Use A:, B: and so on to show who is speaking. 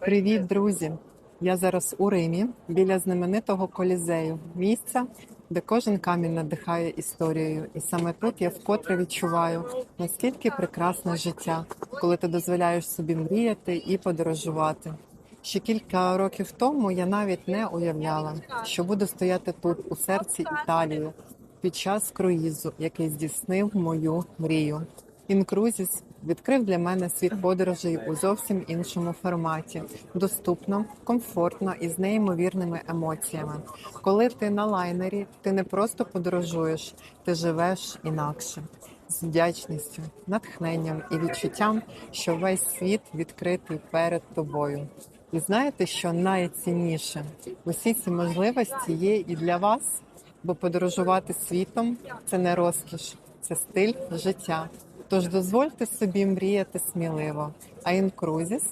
A: Привіт, друзі! Я зараз у Римі біля знаменитого колізею, місця, де кожен камінь надихає історією. І саме тут я вкотре відчуваю, наскільки прекрасне життя, коли ти дозволяєш собі мріяти і подорожувати. Ще кілька років тому я навіть не уявляла, що буду стояти тут, у серці Італії, під час круїзу, який здійснив мою мрію. Інкрузіс відкрив для мене світ подорожей у зовсім іншому форматі, доступно, комфортно і з неймовірними емоціями. Коли ти на лайнері, ти не просто подорожуєш, ти живеш інакше. З вдячністю, натхненням і відчуттям, що весь світ відкритий перед тобою. І знаєте, що найцінніше? Усі ці можливості є і для вас, бо подорожувати світом це не розкіш, це стиль життя. Тож дозвольте собі мріяти сміливо. А інкрузіс